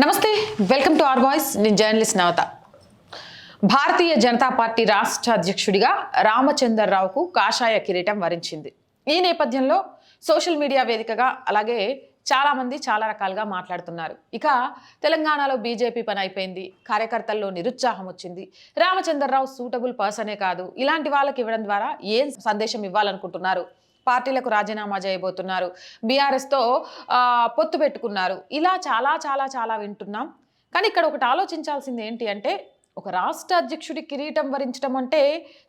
నమస్తే welcome to R voice. నేను journalist Navata. Bharatiya Janata party రాష్ట్ర అధ్యక్షుడిగా రామచందర్రావుకు కాషాయ కిరీటం వరించింది. ఈ నేపథ్యంలో సోషల్ మీడియా వేదికగా అలాగే చాలామంది చాలా రకాలుగా మాట్లాడుతున్నారు. ఇక తెలంగాణలో బీజేపీ పని అయిపోయింది కార్యకర్తల్లో నిరుత్సాహం వచ్చింది. రామచంద్రరావు సూటబుల్ పర్సనే కాదు. ఇలాంటి వాళ్ళకి ఇవ్వడం ద్వారా ఏం సందేశం ఇవ్వాలనుకుంటున్నారు? పార్టీలకు రాజీనామా చేయబోతున్నారు. బీఆర్ఎస్తో పొత్తు పెట్టుకున్నారు. ఇలా చాలా చాలా చాలా వింటున్నాం. కానీ ఇక్కడ ఒకటి ఆలోచించాల్సింది ఏంటి అంటే ఒక రాష్ట్ర అధ్యక్షుడి కిరీటం వరించడం అంటే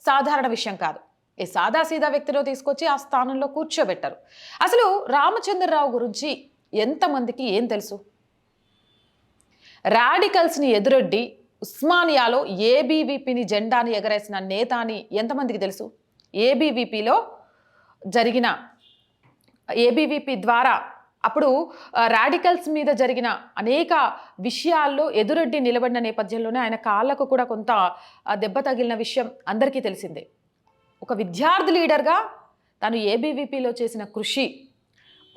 సాధారణ విషయం కాదు. ఏ సాదాసీదా వ్యక్తిలో తీసుకొచ్చి ఆ స్థానంలో కూర్చోబెట్టారు. అసలు రామచంద్రరావు గురించి ఎంతమందికి ఏం తెలుసు? రాడికల్స్ని ఎదురొడ్డి ఉస్మానియాలో ఏబీవీపీని జెండాని ఎగరేసిన నేత అని ఎంతమందికి తెలుసు? ఏబీవీపీలో జరిగిన ఏబీవీపీ ద్వారా అప్పుడు రాడికల్స్ మీద జరిగిన అనేక విషయాల్లో ఎదురెడ్డి నిలబడిన నేపథ్యంలోనే ఆయన కాళ్ళకు కూడా కొంత దెబ్బ తగిలిన విషయం అందరికీ తెలిసిందే. ఒక విద్యార్థి లీడర్గా తను ఏబీవీపీలో చేసిన కృషి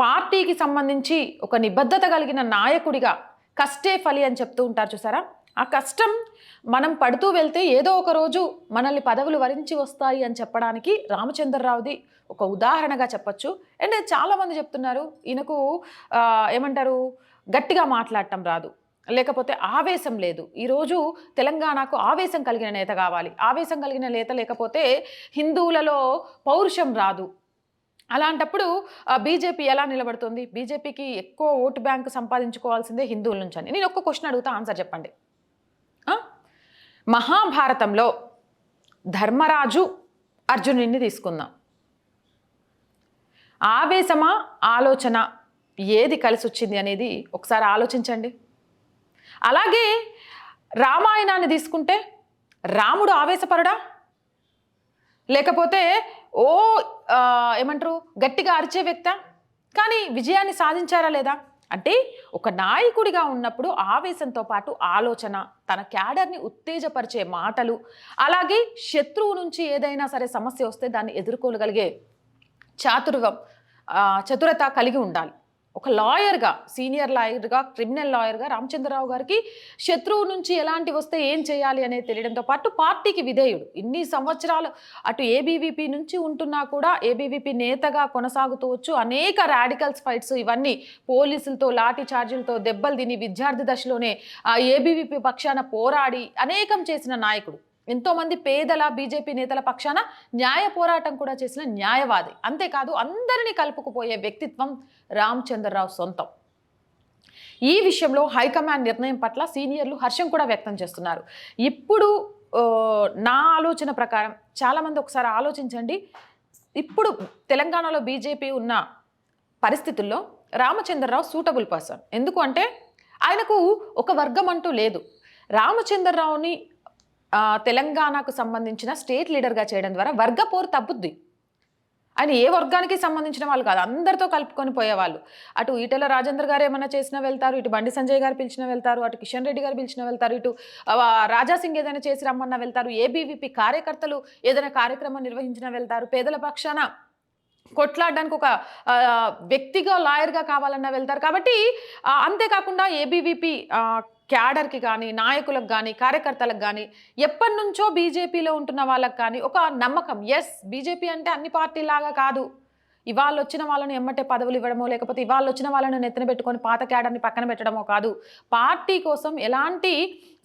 పార్టీకి సంబంధించి ఒక నిబద్ధత కలిగిన నాయకుడిగా కష్టే ఫలి అని చెప్తూ ఉంటారు చూసారా? ఆ కష్టం మనం పడుతూ వెళ్తే ఏదో ఒక రోజు మనల్ని పదవులు వరించి వస్తాయి అని చెప్పడానికి రామచంద్రరావుది ఒక ఉదాహరణగా చెప్పొచ్చు. అండ్ చాలామంది చెప్తున్నారు ఈయనకు ఏమంటారు గట్టిగా మాట్లాడటం రాదు. లేకపోతే ఆవేశం లేదు. ఈరోజు తెలంగాణకు ఆవేశం కలిగిన నేత కావాలి. ఆవేశం కలిగిన నేత లేకపోతే హిందువులలో పౌరుషం రాదు. అలాంటప్పుడు బీజేపీ ఎలా నిలబడుతుంది? బీజేపీకి ఎక్కువ ఓటు బ్యాంక్ సంపాదించుకోవాల్సిందే హిందువుల నుంచి అని. నేను ఒక్క క్వశ్చన్ అడుగుతా ఆన్సర్ చెప్పండి. మహాభారతంలో ధర్మరాజు అర్జునుడిని తీసుకుందాం. ఆవేశమా ఆలోచన ఏది కలిసి వచ్చింది అనేది ఒకసారి ఆలోచించండి. అలాగే రామాయణాన్ని తీసుకుంటే రాముడు ఆవేశపరుడా? లేకపోతే ఓ ఏమంటారు గట్టిగా అరిచే వ్యక్త? కానీ విజయాన్ని సాధించారా లేదా? అంటే ఒక నాయకుడిగా ఉన్నప్పుడు ఆవేశంతో పాటు ఆలోచన తన క్యాడర్ని ఉత్తేజపరిచే మాటలు అలాగే శత్రువు నుంచి ఏదైనా సరే సమస్య వస్తే దాన్ని ఎదుర్కోగలిగే చాతుర్వం చతురత కలిగి ఉండాలి. ఒక లాయర్గా సీనియర్ లాయర్గా క్రిమినల్ లాయర్గా రామచంద్రరావు గారికి శత్రువు నుంచి ఎలాంటి వస్తే ఏం చేయాలి అనేది తెలియడంతో పాటు పార్టీకి విధేయుడు. ఇన్ని సంవత్సరాలు అటు ఏబీవీపీ నుంచి ఉంటున్నా కూడా ఏబీవీపీ నేతగా కొనసాగుతూ వచ్చు. అనేక రాడికల్స్ ఫైట్స్ ఇవన్నీ పోలీసులతో లాఠీ చార్జీలతో దెబ్బలు తిని విద్యార్థి దశలోనే ఏబీవీపీ పక్షాన పోరాడి అనేకం చేసిన నాయకుడు. ఎంతోమంది పేదల బీజేపీ నేతల పక్షాన న్యాయ పోరాటం కూడా చేసిన న్యాయవాది. అంతేకాదు అందరినీ కలుపుకుపోయే వ్యక్తిత్వం రామచంద్రరావు సొంతం. ఈ విషయంలో హైకమాండ్ నిర్ణయం పట్ల సీనియర్లు హర్షం కూడా వ్యక్తం చేస్తున్నారు. ఇప్పుడు నా ఆలోచన ప్రకారం చాలామంది ఒకసారి ఆలోచించండి. ఇప్పుడు తెలంగాణలో బీజేపీ ఉన్న పరిస్థితుల్లో రామచంద్రరావు సూటబుల్ పర్సన్. ఎందుకు అంటే ఆయనకు ఒక వర్గం అంటూ లేదు. రామచంద్రరావుని తెలంగాణకు సంబంధించిన స్టేట్ లీడర్గా చేయడం ద్వారా వర్గ పోరు తప్పుద్ది. ఆయన ఏ వర్గానికి సంబంధించిన వాళ్ళు కాదు అందరితో కలుపుకొని పోయేవాళ్ళు. అటు ఈటెల రాజేంద్ర గారు ఏమైనా చేసినా వెళ్తారు ఇటు బండి సంజయ్ గారు పిలిచినా వెళ్తారు అటు కిషన్ రెడ్డి గారు పిలిచినా వెళ్తారు ఇటు రాజాసింగ్ రాజా సింగ్ ఏదైనా చేసి రమ్మన్నా వెళ్తారు ఏబీవీపీ కార్యకర్తలు ఏదైనా కార్యక్రమం నిర్వహించినా వెళ్తారు పేదల పక్షాన కొట్లాడడానికి ఒక వ్యక్తిగా లాయర్గా కావాలన్నా వెళ్తారు. కాబట్టి అంతేకాకుండా ఏబీవీపీ క్యాడర్కి కానీ నాయకులకు కానీ కార్యకర్తలకు కానీ ఎప్పటి నుంచో బీజేపీలో ఉంటున్న వాళ్ళకి కానీ ఒక నమ్మకం. ఎస్ బీజేపీ అంటే అన్ని పార్టీలాగా కాదు. ఇవాళ వచ్చిన వాళ్ళని ఎమ్మటే పదవులు ఇవ్వడమో లేకపోతే ఇవాళ వచ్చిన వాళ్ళని నెత్తిన పెట్టుకొని పాత క్యాడర్ని పక్కన పెట్టడమో కాదు. పార్టీ కోసం ఎలాంటి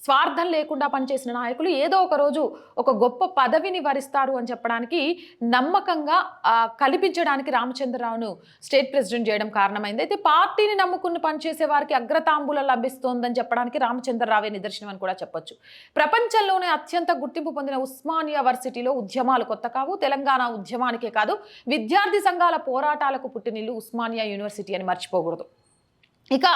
స్వార్థం లేకుండా పనిచేసిన నాయకులు ఏదో ఒక రోజు ఒక గొప్ప పదవిని వరిస్తారు అని చెప్పడానికి నమ్మకంగా కల్పించడానికి రామచంద్రరావును స్టేట్ ప్రెసిడెంట్ చేయడం కారణమైంది. అయితే పార్టీని నమ్ముకుని పనిచేసే వారికి అగ్రతాంబూలం లభిస్తోందని చెప్పడానికి రామచంద్రరావే నిదర్శనం అని కూడా చెప్పొచ్చు. ప్రపంచంలోనే అత్యంత గుర్తింపు పొందిన ఉస్మానియా వర్సిటీలో ఉద్యమాలు కొత్త కావు. తెలంగాణ ఉద్యమానికే కాదు విద్యార్థి సంఘాల పోరాటాలకు పుట్టినిల్లు ఉస్మానియా యూనివర్సిటీ అని మర్చిపోకూడదు. ఇక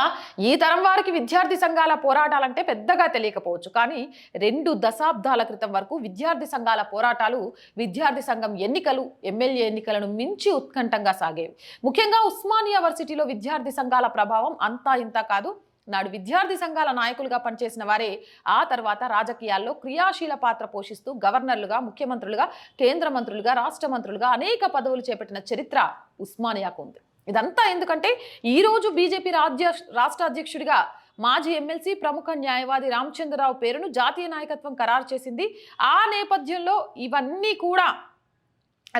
ఈ తరం వారికి విద్యార్థి సంఘాల పోరాటాలంటే పెద్దగా తెలియకపోవచ్చు. కానీ రెండు దశాబ్దాల క్రితం వరకు విద్యార్థి సంఘాల పోరాటాలు విద్యార్థి సంఘం ఎన్నికలు ఎమ్మెల్యే ఎన్నికలను మించి ఉత్కంఠంగా సాగేవి ముఖ్యంగా ఉస్మానియా వర్సిటీలో విద్యార్థి సంఘాల ప్రభావం అంతా ఇంత కాదు. నాడు విద్యార్థి సంఘాల నాయకులుగా పనిచేసిన వారే ఆ తర్వాత రాజకీయాల్లో క్రియాశీల పాత్ర పోషిస్తూ గవర్నర్లుగా ముఖ్యమంత్రులుగా కేంద్ర మంత్రులుగా రాష్ట్ర మంత్రులుగా అనేక పదవులు చేపట్టిన చరిత్ర ఉస్మానియాకు ఉంది. ఇదంతా ఎందుకంటే ఈరోజు బీజేపీ రాజ్య రాష్ట్ర అధ్యక్షుడిగా మాజీ ఎమ్మెల్సీ ప్రముఖ న్యాయవాది రామచంద్రరావు పేరును జాతీయ నాయకత్వం ఖరారు చేసింది. ఆ నేపథ్యంలో ఇవన్నీ కూడా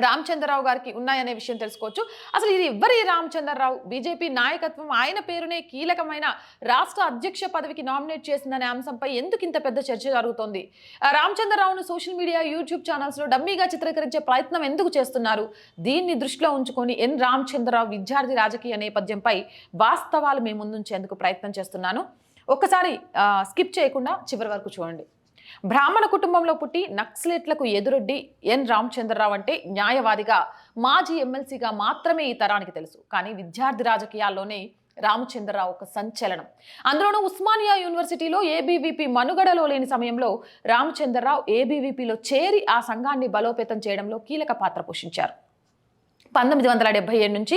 రామచంద్రరావు గారికి ఉన్నాయనే విషయం తెలుసుకోవచ్చు. అసలు ఇది ఎవరి రామచంద్రరావు? బీజేపీ నాయకత్వం ఆయన పేరునే కీలకమైన రాష్ట్ర అధ్యక్ష పదవికి నామినేట్ చేసిందనే అంశంపై ఎందుకు ఇంత పెద్ద చర్చ జరుగుతోంది? రామచంద్రరావును సోషల్ మీడియా యూట్యూబ్ ఛానల్స్లో డమ్మీగా చిత్రీకరించే ప్రయత్నం ఎందుకు చేస్తున్నారు? దీన్ని దృష్టిలో ఉంచుకొని ఎన్ రామచంద్రరావు విద్యార్థి రాజకీయ నేపథ్యంపై వాస్తవాలు మేము ముందుంచేందుకు ప్రయత్నం చేస్తున్నాను. ఒక్కసారి స్కిప్ చేయకుండా చివరి వరకు చూడండి. బ్రాహ్మణ కుటుంబంలో పుట్టి నక్సలెట్లకు ఎదురొడ్డి ఎన్. రామచంద్రరావు అంటే న్యాయవాదిగా మాజీ ఎమ్మెల్సీగా మాత్రమే ఈ తరానికి తెలుసు. కానీ విద్యార్థి రాజకీయాల్లోనే రామచంద్రరావు ఒక సంచలనం. అందులోనూ ఉస్మానియా యూనివర్సిటీలో ఏబీవీపీ మనుగడలో లేని సమయంలో రామచంద్రరావు ఏబీవీపీలో చేరి ఆ సంఘాన్ని బలోపేతం చేయడంలో కీలక పాత్ర పోషించారు. పంతొమ్మిది వందల డెబ్బై ఏడు నుంచి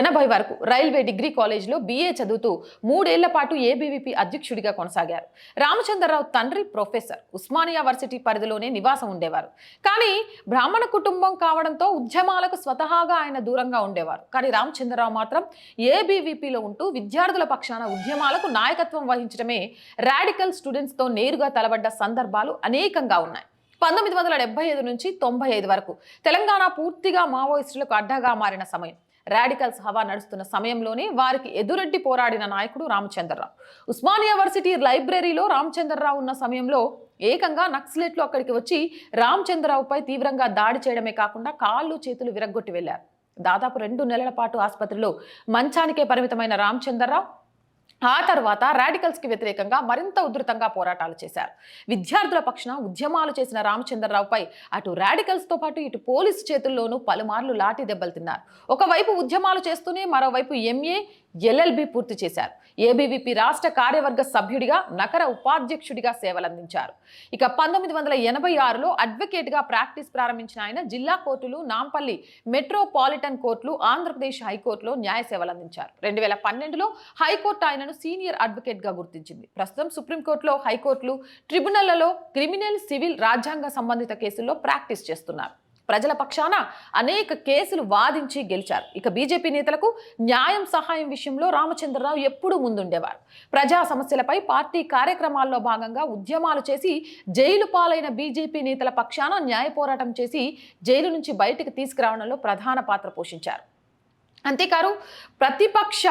ఎనభై వరకు రైల్వే డిగ్రీ కాలేజ్లో బీఏ చదువుతూ మూడేళ్ళ పాటు ఏబీవీపీ అధ్యక్షుడిగా కొనసాగారు. రామచంద్రరావు తండ్రి ప్రొఫెసర్ ఉస్మానియా వర్సిటీ పరిధిలోనే నివాసం ఉండేవారు. కానీ బ్రాహ్మణ కుటుంబం కావడంతో ఉద్యమాలకు స్వతహాగా ఆయన దూరంగా ఉండేవారు. కానీ రామచంద్రరావు మాత్రం ఏబీవీపీలో ఉంటూ విద్యార్థుల పక్షాన ఉద్యమాలకు నాయకత్వం వహించడమే రాడికల్ స్టూడెంట్స్తో నేరుగా తలబడ్డ సందర్భాలు అనేకంగా ఉన్నాయి. పంతొమ్మిది వందల డెబ్బై ఐదు నుంచి తొంభై ఐదు వరకు. తెలంగాణ పూర్తిగా మావోయిస్టులకు అడ్డగా మారిన సమయం. రాడికల్స్ హవా నడుస్తున్న సమయంలోనే వారికి ఎదురెడ్డి పోరాడిన నాయకుడు రామచంద్రరావు. ఉస్మానియా యూనివర్సిటీ లైబ్రరీలో రామచంద్రరావు ఉన్న సమయంలో ఏకంగా నక్సలెట్లు అక్కడికి వచ్చి రామచంద్రరావుపై తీవ్రంగా దాడి చేయడమే కాకుండా కాళ్ళు చేతులు విరగ్గొట్టి వెళ్ళారు దాదాపు రెండు నెలల పాటు ఆసుపత్రిలో మంచానికే పరిమితమైన రామచంద్రరావు ఆ తర్వాత రాడికల్స్కి వ్యతిరేకంగా మరింత ఉధృతంగా పోరాటాలు చేశారు. విద్యార్థుల పక్షన ఉద్యమాలు చేసిన రామచంద్రరావుపై అటు రాడికల్స్తో పాటు ఇటు పోలీసు చేతుల్లోనూ పలుమార్లు లాఠీ దెబ్బలు తిన్నారు. ఒకవైపు ఉద్యమాలు చేస్తూనే మరోవైపు ఎంఏ ఎల్ఎల్బి పూర్తి చేశారు. ఏబీవీపీ రాష్ట్ర కార్యవర్గ సభ్యుడిగా నగర ఉపాధ్యక్షుడిగా సేవలందించారు. ఇక పంతొమ్మిది వందల ఎనభై ఆరులో అడ్వకేట్గా ప్రాక్టీస్ ప్రారంభించిన ఆయన జిల్లా కోర్టులు నాంపల్లి మెట్రోపాలిటన్ కోర్టులు ఆంధ్రప్రదేశ్ హైకోర్టులో న్యాయ సేవలు అందించారు రెండు వేల పన్నెండులో హైకోర్టు ఆయనను సీనియర్ అడ్వకేట్గా గుర్తించింది. ప్రస్తుతం సుప్రీంకోర్టులో హైకోర్టులు ట్రిబ్యునళ్ళలో క్రిమినల్ సివిల్ రాజ్యాంగ సంబంధిత కేసుల్లో ప్రాక్టీస్ చేస్తున్నారు. ప్రజల పక్షాన అనేక కేసులు వాదించి గెలిచారు. ఇక బీజేపీ నేతలకు న్యాయం సహాయం విషయంలో రామచంద్రరావు ఎప్పుడూ ముందుండేవారు. ప్రజా సమస్యలపై పార్టీ కార్యక్రమాల్లో భాగంగా ఉద్యమాలు చేసి జైలు పాలైన బీజేపీ నేతల పక్షాన న్యాయ పోరాటం చేసి జైలు నుంచి బయటకు తీసుకురావడంలో ప్రధాన పాత్ర పోషించారు. అంతేకాదు ప్రతిపక్ష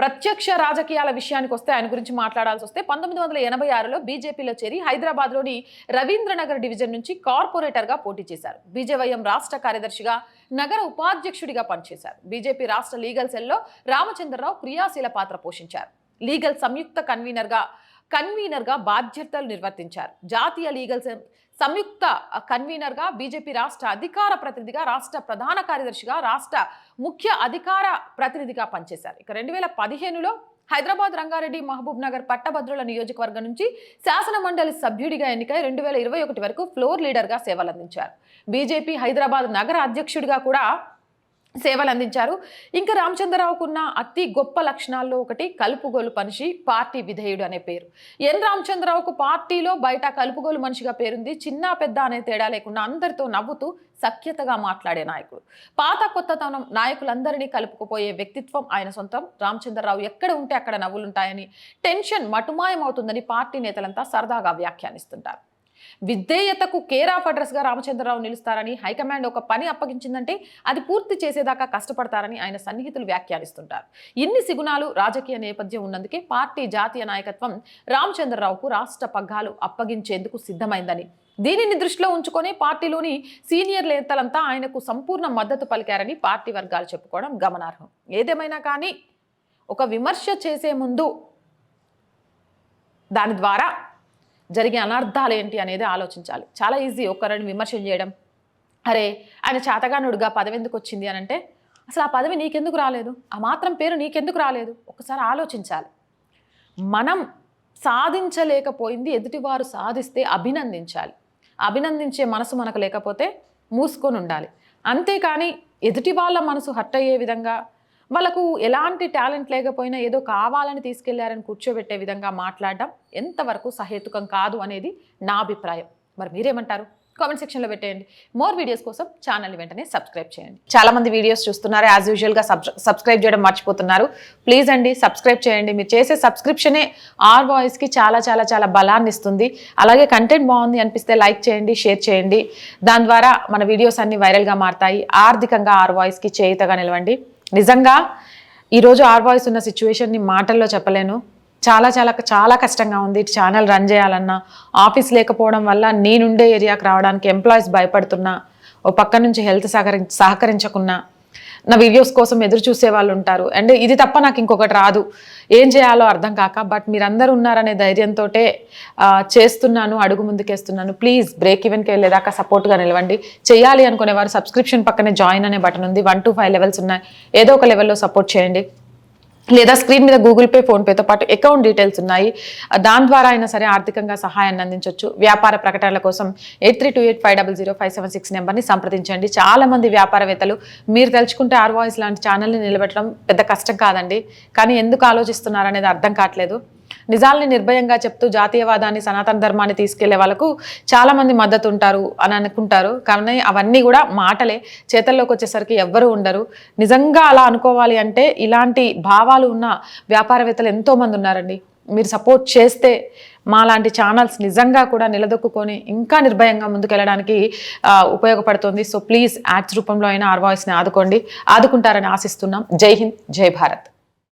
ప్రత్యక్ష రాజకీయాల విషయానికి వస్తే ఆయన గురించి మాట్లాడాల్సి వస్తే పంతొమ్మిది వందల ఎనభై ఆరులో బీజేపీలో చేరి హైదరాబాద్లోని రవీంద్రనగర్ డివిజన్ నుంచి కార్పొరేటర్గా పోటీ చేశారు. బీజేవైఎం రాష్ట్ర కార్యదర్శిగా నగర ఉపాధ్యక్షుడిగా పనిచేశారు. బీజేపీ రాష్ట్ర లీగల్ సెల్లో రామచంద్రరావు క్రియాశీల పాత్ర పోషించారు. లీగల్ సంయుక్త కన్వీనర్గా కన్వీనర్గా బాధ్యతలు నిర్వర్తించారు. జాతీయ లీగల్ సెల్ సంయుక్త కన్వీనర్గా బీజేపీ రాష్ట్ర అధికార ప్రతినిధిగా రాష్ట్ర ప్రధాన కార్యదర్శిగా రాష్ట్ర ముఖ్య అధికార ప్రతినిధిగా పనిచేశారు. ఇక రెండు వేల పదిహేనులో హైదరాబాద్ రంగారెడ్డి మహబూబ్ నగర్ పట్టభద్రుల నియోజకవర్గం నుంచి శాసన మండలి సభ్యుడిగా ఎన్నికై రెండు వేల ఇరవై ఒకటి వరకు ఫ్లోర్ లీడర్గా సేవలందించారు. బీజేపీ హైదరాబాద్ నగర అధ్యక్షుడిగా కూడా సేవలు అందించారు ఇంకా రామచంద్రరావుకున్న అతి గొప్ప లక్షణాల్లో ఒకటి కలుపుగోలు మనిషి పార్టీ విధేయుడు అనే పేరు. ఎన్. రామచంద్రరావుకు పార్టీలో బయట కలుపుగోలు మనిషిగా పేరుంది చిన్న పెద్ద అనే తేడా లేకుండా అందరితో నవ్వుతూ సఖ్యతగా మాట్లాడే నాయకుడు. పాత కొత్తతనం నాయకులందరినీ కలుపుకుపోయే వ్యక్తిత్వం ఆయన సొంతం. రామచంద్రరావు ఎక్కడ ఉంటే అక్కడ నవ్వులుంటాయని టెన్షన్ మటుమాయం అవుతుందని పార్టీ నేతలంతా సరదాగా వ్యాఖ్యానిస్తుంటారు. విధేయతకు కేర్ ఆఫ్ అడ్రస్గా రామచంద్రరావు నిలుస్తారని హైకమాండ్ ఒక పని అప్పగించిందంటే అది పూర్తి చేసేదాకా కష్టపడతారని ఆయన సన్నిహితులు వ్యాఖ్యానిస్తుంటారు. ఇన్ని సిగుణాలు రాజకీయ నేపథ్యం ఉన్నందుకే పార్టీ జాతీయ నాయకత్వం రామచంద్రరావుకు రాష్ట్ర పగ్గాలు అప్పగించేందుకు సిద్ధమైందని. దీనిని దృష్టిలో ఉంచుకొని పార్టీలోని సీనియర్ నేతలంతా ఆయనకు సంపూర్ణ మద్దతు పలికారని పార్టీ వర్గాలు చెప్పుకోవడం గమనార్హం. ఏదేమైనా కానీ ఒక విమర్శ చేసే ముందు దాని ద్వారా జరిగే అనర్థాలు ఏంటి అనేది ఆలోచించాలి. చాలా ఈజీ ఒకరిని విమర్శ చేయడం. అరే ఆయన చేతగానుడుగా పదవి ఎందుకు వచ్చింది అని అంటే అసలు ఆ పదవి నీకెందుకు రాలేదు? ఆ మాత్రం పేరు నీకెందుకు రాలేదు? ఒకసారి ఆలోచించాలి. మనం సాధించలేకపోయింది ఎదుటివారు సాధిస్తే అభినందించాలి. అభినందించే మనసు మనకు లేకపోతే మూసుకొని ఉండాలి. అంతేకాని ఎదుటి వాళ్ళ మనసు హర్ట్ అయ్యే విధంగా వాళ్ళకు ఎలాంటి టాలెంట్ లేకపోయినా ఏదో కావాలని తీసుకెళ్ళారని కూర్చోబెట్టే విధంగా మాట్లాడడం ఎంతవరకు సహేతుకం కాదు అనేది నా అభిప్రాయం. మరి మీరేమంటారు? కామెంట్ సెక్షన్లో పెట్టేయండి. మోర్ వీడియోస్ కోసం ఛానల్ వెంటనే సబ్స్క్రైబ్ చేయండి. చాలా మంది వీడియోస్ చూస్తున్నారు. యాజ్ యూజువల్గా సబ్స్క్రైబ్ చేయడం మర్చిపోతున్నారు. ప్లీజ్ అండి సబ్స్క్రైబ్ చేయండి. మీరు చేసే సబ్స్క్రిప్షనే ఆర్ వాయిస్కి చాలా చాలా చాలా బలాన్ని ఇస్తుంది. అలాగే కంటెంట్ బాగుంది అనిపిస్తే లైక్ చేయండి షేర్ చేయండి. దాని ద్వారా మన వీడియోస్ అన్ని వైరల్గా మారుతాయి. ఆర్థికంగా ఆర్ వాయిస్కి చేయుతగా నిలవండి. నిజంగా ఈరోజు ఆర్ వాయిస్ ఉన్న సిచ్యువేషన్ని మాటల్లో చెప్పలేను. చాలా చాలా చాలా కష్టంగా ఉంది. ఛానల్ రన్ చేయాలన్నా ఆఫీస్ లేకపోవడం వల్ల నేనుండే ఏరియాకి రావడానికి ఎంప్లాయీస్ భయపడుతున్నా ఓ పక్క నుంచి హెల్త్ సహకరి సహకరించకున్నా నా వీడియోస్ కోసం ఎదురు చూసే వాళ్ళు ఉంటారు. అండ్ ఇది తప్ప నాకు ఇంకొకటి రాదు. ఏం చేయాలో అర్థం కాక బట్ మీరందరూ ఉన్నారనే ధైర్యంతో చేస్తున్నాను అడుగు ముందుకేస్తున్నాను. ప్లీజ్ బ్రేక్ ఈవెన్కి వెళ్ళేదాకా సపోర్ట్గా నిలవండి. చేయాలి అనుకునే వారు సబ్స్క్రిప్షన్ పక్కనే జాయిన్ అనే బటన్ ఉంది. వన్ టు ఫైవ్ లెవెల్స్ ఉన్నాయి. ఏదో ఒక లెవెల్లో సపోర్ట్ చేయండి. లేదా స్క్రీన్ మీద గూగుల్ పే ఫోన్పేతో పాటు అకౌంట్ డీటెయిల్స్ ఉన్నాయి. దాని ద్వారా అయినా సరే ఆర్థికంగా సహాయాన్ని అందించవచ్చు వ్యాపార ప్రకటనల కోసం eight three two eight five double zero five seven six నెంబర్ని సంప్రదించండి. చాలా మంది వ్యాపారవేత్తలు మీరు తలుచుకుంటే ఆర్వాయిస్ లాంటి ఛానల్ని నిలబెట్టడం పెద్ద కష్టం కాదండి. కానీ ఎందుకు ఆలోచిస్తున్నారు అనేది అర్థం కావట్లేదు. నిజాల్ని నిర్భయంగా చెప్తూ జాతీయవాదాన్ని సనాతన ధర్మాన్ని తీసుకెళ్ళే వాళ్ళకు చాలా మంది మద్దతు ఉంటారు అని అనుకుంటారు. కానీ అవన్నీ కూడా మాటలే. చేతల్లోకి వచ్చేసరికి ఎవ్వరూ ఉండరు. నిజంగా అలా అనుకోవాలి అంటే ఇలాంటి భావాలు ఉన్న వ్యాపారవేత్తలు ఎంతో మంది ఉన్నారండి. మీరు సపోర్ట్ చేస్తే మా లాంటి ఛానల్స్ నిజంగా కూడా నిలదొక్కుని ఇంకా నిర్భయంగా ముందుకెళ్ళడానికి ఉపయోగపడుతుంది. సో ప్లీజ్ యాడ్స్ రూపంలో అయినా ఆర్ వాయిస్ని ఆదుకోండి. ఆదుకుంటారని ఆశిస్తున్నాం. జై హింద్ జై భారత్.